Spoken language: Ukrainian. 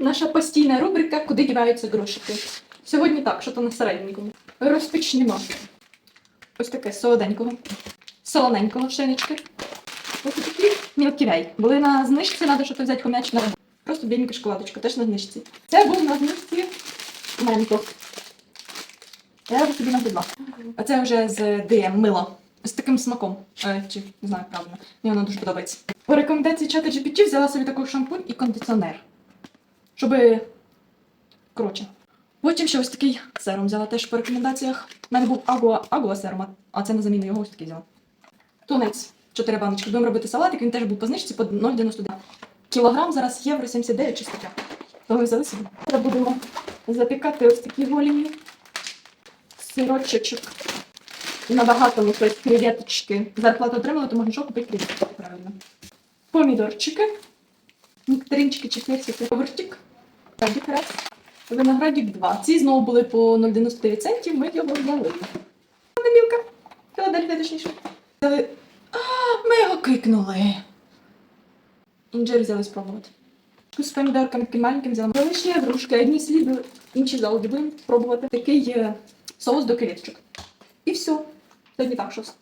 Наша постійна рубрика Куди діваються грошики. Сьогодні так, що то на середньому. Розпочнемо. Ось таке солоденького, солоненького шинечки. Ось такі мілківей. Були на знижці, треба щось взяти хомяч на Просто біленька шоколадочка, теж на знижці. Це був на знижці менко. Я вже собі набудла. А це вже з ДМ мило. З таким смаком. Е, чи не знаю правильно. Мені воно дуже подобається. По рекомендації чата GPT взяла собі такий шампунь і кондиціонер. Щоби. Коротше. Потім ще ось такий серум взяла теж по рекомендаціях. У мене був агуа, агуа серум, а це на заміну його ось такий взяла. Тунець. 4 баночки. Будемо робити салатик, він теж був по знижці по 0,99. Кілограм зараз євро 79 чи таке. Того взяли собі. Зараз будемо запікати ось такі голені. Сирочечок. Набагато ми щось креветочки. Зарплату отримали, то можна що купити креветочки, правильно. Помідорчики. Нектаринчики чи персики. Огурчик. Виноградик раз. Виноградик 2. Ці знову були по 0,99 центів, ми його взяли. Мілка. Філадельфія точніше. Взяли. А, ми його кикнули. Інжир взяли спробувати. З помідорками таким маленьким взяла. Вишня, грушки, одні сліди, інші залоги. Будемо пробувати такий соус до креветочок. І все. Сьогодні так щось.